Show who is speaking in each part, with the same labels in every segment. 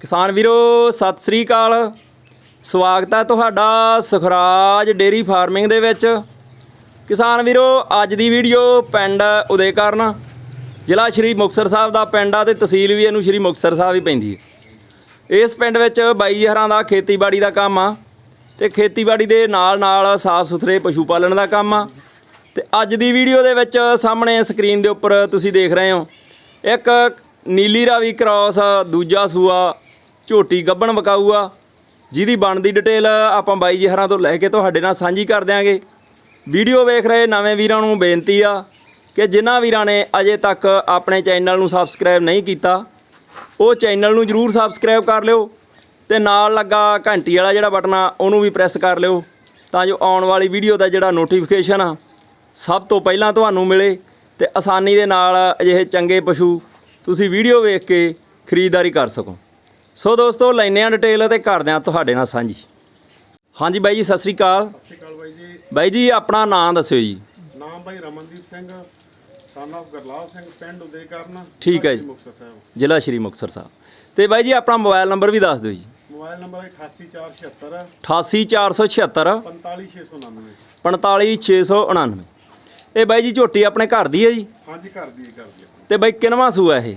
Speaker 1: ਕਿਸਾਨ ਵੀਰੋ, ਸਤਿ ਸ੍ਰੀ ਅਕਾਲ। ਸਵਾਗਤ ਹੈ ਤੁਹਾਡਾ ਸੁਖਰਾਜ ਡੇਰੀ ਫਾਰਮਿੰਗ ਦੇ ਵਿੱਚ। ਕਿਸਾਨ ਵੀਰੋ, ਅੱਜ ਦੀ ਵੀਡੀਓ ਪਿੰਡ ਉਦੇਕਰਨ। ਜ਼ਿਲ੍ਹਾ ਸ਼੍ਰੀ ਮੁਕਤਸਰ ਸਾਹਿਬ ਦਾ ਪਿੰਡ ਆ ਤੇ ਤਹਿਸੀਲ ਵੀ ਇਹਨੂੰ ਸ਼੍ਰੀ ਮੁਕਤਸਰ ਸਾਹਿਬ ਹੀ ਪੈਂਦੀ ਹੈ। ਇਸ ਪਿੰਡ ਵਿੱਚ ਬਾਈ ਹਰਾਂ ਦਾ ਖੇਤੀਬਾੜੀ ਦਾ ਕੰਮ ਆ ਤੇ ਖੇਤੀਬਾੜੀ ਦੇ ਨਾਲ ਨਾਲ ਸਾਫ਼ ਸੁਥਰੇ ਪਸ਼ੂ ਪਾਲਣ ਦਾ ਕੰਮ ਆ। ਤੇ ਅੱਜ ਦੀ ਵੀਡੀਓ ਦੇ ਵਿੱਚ ਸਾਹਮਣੇ ਸਕਰੀਨ ਦੇ ਉੱਪਰ ਤੁਸੀਂ ਦੇਖ ਰਹੇ ਹੋ, ਇੱਕ ਨੀਲੀ ਰਾਵੀ ਕ੍ਰਾਸ ਦੂਜਾ ਸੂਆ ਝੋਟੀ ਗੱਬਣ ਵਕਾਊ ਆ ਜਿਹਦੀ ਬਣਦੀ ਡਿਟੇਲ ਆਪਾਂ ਬਾਈ ਜੀ ਹਰਾਂ ਤੋਂ ਲੈ ਕੇ ਤੁਹਾਡੇ ਨਾਲ ਸਾਂਝੀ ਕਰ ਦਿਆਂਗੇ। ਵੀਡੀਓ ਵੇਖ ਰਹੇ ਨਵੇਂ ਵੀਰਾਂ ਨੂੰ ਬੇਨਤੀ ਆ ਕਿ ਜਿਨ੍ਹਾਂ ਵੀਰਾਂ ਨੇ ਅਜੇ ਤੱਕ ਆਪਣੇ ਚੈਨਲ ਨੂੰ ਸਬਸਕ੍ਰਾਈਬ ਨਹੀਂ ਕੀਤਾ, ਉਹ ਚੈਨਲ ਨੂੰ ਜਰੂਰ ਸਬਸਕ੍ਰਾਈਬ ਕਰ ਲਿਓ ਤੇ ਨਾਲ ਲੱਗਾ ਘੰਟੀ ਵਾਲਾ ਜਿਹੜਾ ਬਟਨ ਆ, ਉਹਨੂੰ ਵੀ ਪ੍ਰੈਸ ਕਰ ਲਿਓ ਤਾਂ ਜੋ ਆਉਣ ਵਾਲੀ ਵੀਡੀਓ ਦਾ ਜਿਹੜਾ ਨੋਟੀਫਿਕੇਸ਼ਨ ਆ, ਸਭ ਤੋਂ ਪਹਿਲਾਂ ਤੁਹਾਨੂੰ ਮਿਲੇ ਤੇ ਆਸਾਨੀ ਦੇ ਨਾਲ ਅਜਿਹੇ ਚੰਗੇ ਪਸ਼ੂ ਤੁਸੀਂ ਵੀਡੀਓ ਵੇਖ ਕੇ ਖਰੀਦਦਾਰੀ ਕਰ ਸਕੋ। ਸੋ ਦੋਸਤੋ ਲੈਨੇ ਆ ਡਿਟੇਲ ਤੇ ਕਰਦੇ ਆ ਤੁਹਾਡੇ ਨਾਲ ਸਾਂਝੀ। ਹਾਂਜੀ ਬਾਈ ਜੀ ਸਤਿ ਸ੍ਰੀ ਅਕਾਲ।
Speaker 2: ਸਤਿ ਸ਼੍ਰੀ ਅਕਾਲ ਬਾਈ ਜੀ।
Speaker 1: ਬਾਈ ਜੀ ਆਪਣਾ ਨਾਮ ਦੱਸਿਓ ਜੀ।
Speaker 2: ਨਾਮ ਬਾਈ ਰਮਨਦੀਪ ਸਿੰਘ son of ਗਰਲਾਲ ਸਿੰਘ ਪਿੰਡ ਉਦੇਕਰਨ
Speaker 1: ਠੀਕ ਹੈ ਜੀ।
Speaker 2: ਮੁਕਤਸਰ ਸਾਹਿਬ।
Speaker 1: ਜ਼ਿਲ੍ਹਾ ਸ਼੍ਰੀ ਮੁਕਤਸਰ ਸਾਹਿਬ। ਤੇ ਬਾਈ ਜੀ ਆਪਣਾ ਮੋਬਾਈਲ ਨੰਬਰ ਵੀ ਦੱਸ ਦਿਓ ਜੀ।
Speaker 2: ਮੋਬਾਈਲ ਨੰਬਰ ਹੈ 88476
Speaker 1: 88476
Speaker 2: 45699
Speaker 1: 45699 ਇਹ ਬਾਈ ਜੀ ਝੋਟੀ ਆਪਣੇ ਘਰ ਦੀ ਹੈ ਜੀ?
Speaker 2: ਹਾਂਜੀ ਘਰ ਦੀ ਘਰ ਦੀ।
Speaker 1: ਤੇ ਬਾਈ ਕਿੰਨਵਾਂ ਸੂਆ ਇਹ?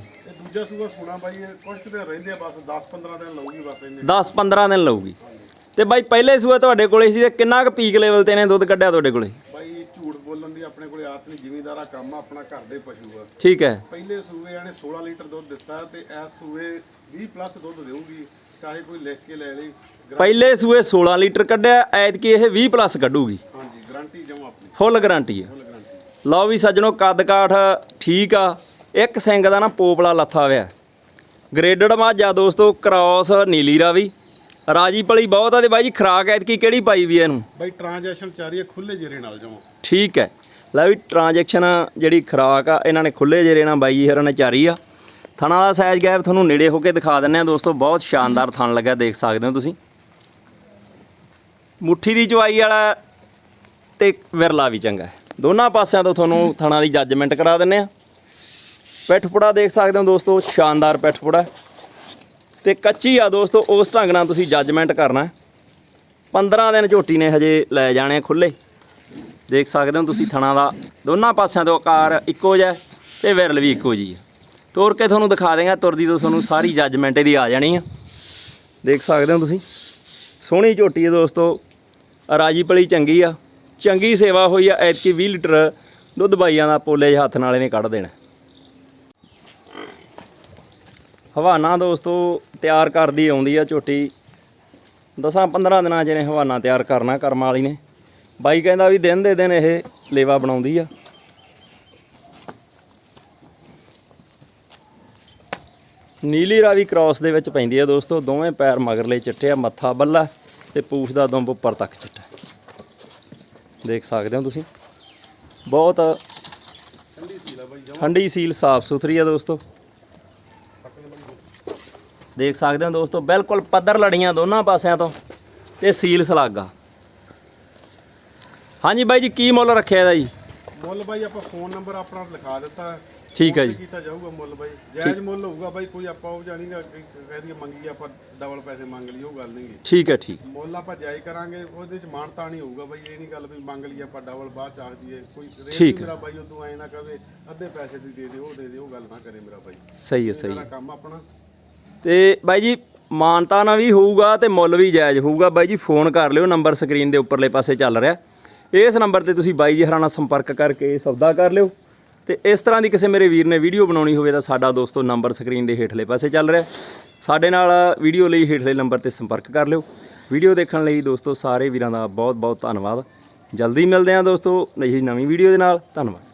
Speaker 2: ਦੂਜਾ ਸੂਆ ਸੁਣਾ ਬਾਈ ਇਹ ਕੁਝ ਦਿਨ ਰਹਿੰਦੇ ਆ ਬਸ 10-15 ਦਿਨ ਲਊਗੀ ਬਸ ਇਹਨੇ
Speaker 1: 10-15 ਦਿਨ ਲਊਗੀ। ਤੇ ਬਾਈ ਪਹਿਲੇ ਸੂਆ ਤੁਹਾਡੇ ਕੋਲੇ ਸੀ ਤੇ ਕਿੰਨਾ ਕੁ ਪੀਕ ਲੈਵਲ ਤੇ ਇਹਨੇ ਦੁੱਧ ਕੱਢਿਆ ਤੁਹਾਡੇ ਕੋਲੇ?
Speaker 2: ਬਾਈ ਝੂਠ ਬੋਲਣ ਦੀ ਆਪਣੇ ਕੋਲੇ ਆਦਤ ਨਹੀਂ ਜ਼ਿਮੀਂਦਾਰਾ ਕੰਮ ਆ ਆਪਣਾ ਘਰ ਦੇ ਪਸ਼ੂ ਆ।
Speaker 1: ਠੀਕ ਹੈ।
Speaker 2: ਪਹਿਲੇ ਸੂਏ ਇਹਨੇ 16 ਲੀਟਰ ਦੁੱਧ ਦਿੱਤਾ ਤੇ ਇਸ ਸੂਏ 20 ਪਲੱਸ ਦੁੱਧ ਦੇਊਗੀ ਚਾਹੇ ਕੋਈ ਲਿਖ ਕੇ ਲੈ ਲਈ
Speaker 1: ਪਹਿਲੇ ਸੂਏ 16 ਲੀਟਰ ਕੱਢਿਆ ਐਤਕੀ ਇਹ 20 ਪਲੱਸ ਕੱਢੂਗੀ।
Speaker 2: ਹਾਂਜੀ ਗਾਰੰਟੀ ਜਮਾ ਆਪਣੀ।
Speaker 1: ਫੁੱਲ ਗਾਰੰਟੀ ਹੈ।
Speaker 2: ਫੁੱਲ ਗਾਰੰਟੀ
Speaker 1: ਲਓ ਵੀ ਸੱਜਣੋ ਕੱਦ ਕਾਠ ਠੀਕ ਆ। ਇੱਕ ਸਿੰਘ ਦਾ ਨਾ ਪੋਪਲਾ ਲੱਥਾ ਹੋਇਆ। ਗ੍ਰੇਡਡ ਮੱਝ ਦੋਸਤੋ ਕ੍ਰਾਸ ਨੀਲੀ ਰਾਵੀ। ਰਾਜੀ ਪਲੀ ਬਹੁਤ ਆ ਤੇ ਬਾਈ ਜੀ ਖਰਾਕ ਐਤਕੀ ਕਿਹੜੀ ਪਾਈ ਵੀ ਇਹਨੂੰ?
Speaker 2: ਬਾਈ ਟ੍ਰਾਂਜੈਕਸ਼ਨ ਚਾਰੀ ਹੈ ਖੁੱਲੇ ਜੀਰੇ ਨਾਲ ਜਮਾ।
Speaker 1: ਠੀਕ ਹੈ ਲੈ ਵੀ ਟ੍ਰਾਂਜੈਕਸ਼ਨ ਜਿਹੜੀ ਖਰਾਕ ਆ ਇਹਨਾਂ ਨੇ ਖੁੱਲੇ ਜਿਹੇ ਨਾਲ ਬਾਈ ਜੀ ਹਰਾਂ ਨੇ ਚਾਰੀ ਆ। ਥਣਾ ਦਾ ਸਾਈਜ਼ ਗੈਪ ਤੁਹਾਨੂੰ ਨੇੜੇ ਹੋ ਕੇ ਦਿਖਾ ਦਿੰਨੇ ਆ ਦੋਸਤੋ ਬਹੁਤ ਸ਼ਾਨਦਾਰ ਥਣ ਲੱਗਾ ਦੇਖ ਸਕਦੇ ਹੋ ਤੁਸੀਂ। ਮੁੱਠੀ ਦੀ ਚਵਾਈ ਵਾਲਾ ਤੇ ਵਿਰਲਾ ਵੀ ਚੰਗਾ ਦੋਨਾਂ ਪਾਸਿਆਂ ਤੋਂ ਤੁਹਾਨੂੰ ਥਣਾ ਦੀ ਜੱਜਮੈਂਟ ਕਰਾ ਦਿੰਨੇ ਆ। ਪਿੱਠਪੁੜਾ ਦੇਖ ਸਕਦੇ ਹੋ ਦੋਸਤੋ, ਸ਼ਾਨਦਾਰ ਪਿੱਠਪੁੜਾ। ਤੇ ਕੱਚੀ ਆ ਦੋਸਤੋ, ਉਸ ਢੰਗ ਨਾਲ ਤੁਸੀਂ ਜੱਜਮੈਂਟ ਕਰਨਾ ਹੈ। 15 ਦਿਨ ਝੋਟੀ ਨੇ ਹਜੇ ਲੈ ਜਾਣੇ ਖੁੱਲੇ ਦੇਖ ਸਕਦੇ ਹੋ ਤੁਸੀਂ ਥਣਾ ਦਾ, ਦੋਨਾਂ ਪਾਸਿਆਂ ਤੋਂ ਆਕਾਰ ਇੱਕੋ ਜਿਹਾ ਹੈ ਤੇ ਵਿਰਲ ਵੀ ਇੱਕੋ ਜੀ ਹੈ। ਤੋਰ ਕੇ ਤੁਹਾਨੂੰ ਦਿਖਾ ਦੇਗਾ ਤੁਰਦੀ ਤੋਂ ਤੁਹਾਨੂੰ ਸਾਰੀ ਜੱਜਮੈਂਟ ਇਹਦੀ ਆ ਜਾਣੀ ਆ। ਦੇਖ ਸਕਦੇ ਹੋ ਤੁਸੀਂ। ਸੋਹਣੀ ਝੋਟੀ ਹੈ ਦੋਸਤੋ ਰਾਜੀ ਪਲੀ ਚੰਗੀ ਆ। ਚੰਗੀ ਸੇਵਾ ਹੋਈ ਆ, ਐਤਕੀ 20 ਲੀਟਰ ਦੁੱਧ ਬਾਈਆਂ ਦਾ ਪੋਲੇ ਹੱਥ ਨਾਲੇ ਨੇ ਕੱਢ ਦੇਣਾ। ਹਵਾਨਾ ਦੋਸਤੋ, ਤਿਆਰ ਕਰਦੀ ਆਉਂਦੀ ਆ ਝੋਟੀ। ਦਸਾਂ 15 ਦਿਨਾਂ 'ਚ ਇਹਨੇ ਹਵਾਨਾ ਤਿਆਰ ਕਰਨਾ ਕਰਮ ਵਾਲੀ ਨੇ। ਬਾਈ ਕਹਿੰਦਾ ਵੀ ਦਿਨ ਦੇ ਦਿਨ ਇਹ ਲੇਵਾ ਬਣਾਉਂਦੀ ਆ। ਨੀਲੀ ਰਾਵੀ ਕ੍ਰਾਸ ਦੇ ਵਿੱਚ ਪੈਂਦੀ ਆ ਦੋਸਤੋ, ਦੋਵੇਂ ਪੈਰ ਮਗਰਲੇ ਚਿੱਟੇ ਆ, ਮੱਥਾ ਬੱਲਾ ਤੇ ਪੂਛ ਦਾ ਦੁੰਬ ਉੱਪਰ ਤੱਕ ਚਿੱਟਾ। ਦੇਖ ਸਕਦੇ ਹੋ ਤੁਸੀਂ? ਬਹੁਤ
Speaker 2: ਠੰਡੀ ਸੀਲ ਆ ਬਾਈ
Speaker 1: ਠੰਡੀ ਸੀਲ ਸਾਫ਼ ਸੁਥਰੀ ਆ ਦੋਸਤੋ। ਦੇਖ ਸਕਦੇ ਹੋ ਦੋਸਤੋ ਬਿਲਕੁਲ ਪੱਧਰ ਲੜੀਆਂ ਦੋਨਾਂ ਪਾਸਿਆਂ ਤੋਂ ਤੇ ਸੀਲ ਸਲਾਗਾ। ਹਾਂਜੀ ਬਾਈ ਜੀ ਕੀ ਮੁੱਲ ਰੱਖਿਆ ਇਹਦਾ ਜੀ?
Speaker 2: ਮੁੱਲ ਬਾਈ ਆਪਾਂ ਫੋਨ ਨੰਬਰ ਆਪਣਾ ਲਿਖਾ ਦਿੱਤਾ।
Speaker 1: ਠੀਕ ਹੈ ਜੀ।
Speaker 2: ਕੀਤਾ ਜਾਊਗਾ ਮੁੱਲ ਬਾਈ। ਜਾਇਜ਼ ਮੁੱਲ ਹੋਊਗਾ ਬਾਈ ਕੋਈ ਆਪਾਂ ਉਹ ਜਾਣੀਗਾ ਕਹਿ ਦਈਏ ਮੰਗੀ ਆਪਾਂ ਡਬਲ ਪੈਸੇ ਮੰਗ ਲਈ ਉਹ ਗੱਲ ਨਹੀਂ।
Speaker 1: ਠੀਕ ਹੈ ਠੀਕ।
Speaker 2: ਮੁੱਲ ਆਪਾਂ ਜਾਇਜ਼ ਕਰਾਂਗੇ ਉਹਦੇ ਚ ਮਾਨਤਾ ਨਹੀਂ ਹੋਊਗਾ ਬਾਈ ਇਹ ਨਹੀਂ ਗੱਲ ਵੀ ਮੰਗ ਲਈ ਆਪਾਂ ਡਬਲ ਬਾਅਦ ਚ ਆਖ ਦਈਏ ਕੋਈ ਰੇਟ ਮੇਰਾ ਬਾਈ ਉਦੋਂ ਐ ਨਾ ਕਵੇ ਅੱਧੇ ਪੈਸੇ ਦੀ ਦੇ ਦੇ ਉਹ ਦੇ ਦੇ ਉਹ ਗੱਲ ਨਾ ਕਰੇ ਮੇਰਾ ਬਾਈ।
Speaker 1: ਸਹੀ ਹੈ ਸਹੀ ਹੈ।
Speaker 2: ਕੰਮ ਆਪਣਾ।
Speaker 1: ਤੇ ਬਾਈ ਜੀ, ਮਾਨਤਾ ਨਾਲ ਵੀ ਹੋਊਗਾ ਤੇ ਮੁੱਲ ਵੀ ਜਾਇਜ਼ ਹੋਊਗਾ। ਬਾਈ ਜੀ, ਫੋਨ ਕਰ ਲਿਓ, ਨੰਬਰ ਸਕਰੀਨ ਦੇ ਉੱਪਰਲੇ ਪਾਸੇ ਚੱਲ ਰਿਹਾ। ਇਸ ਨੰਬਰ ਤੇ ਤੁਸੀਂ ਬਾਈ ਜੀ ਹਰਾਂ ਨਾਲ ਸੰਪਰਕ ਕਰਕੇ ਸੌਦਾ ਕਰ ਲਿਓ। ਤੇ ਇਸ ਤਰ੍ਹਾਂ ਦੀ ਕਿਸੇ ਮੇਰੇ ਵੀਰ ਨੇ ਵੀਡੀਓ ਬਣਾਉਣੀ ਹੋਵੇ ਤਾਂ ਸਾਡਾ ਦੋਸਤੋ ਨੰਬਰ ਸਕਰੀਨ ਦੇ ਹੇਠਲੇ ਪਾਸੇ ਚੱਲ ਰਿਹਾ। ਸਾਡੇ ਨਾਲ ਵੀਡੀਓ ਲਈ ਹੇਠਲੇ ਨੰਬਰ ਤੇ ਸੰਪਰਕ ਕਰ ਲਿਓ। ਵੀਡੀਓ ਦੇਖਣ ਲਈ ਦੋਸਤੋ ਸਾਰੇ ਵੀਰਾਂ ਦਾ ਬਹੁਤ ਬਹੁਤ ਧੰਨਵਾਦ। ਜਲਦੀ ਮਿਲਦੇ ਹਾਂ ਦੋਸਤੋ ਨਹੀਂ ਨਵੀਂ ਵੀਡੀਓ ਦੇ ਨਾਲ। ਧੰਨਵਾਦ।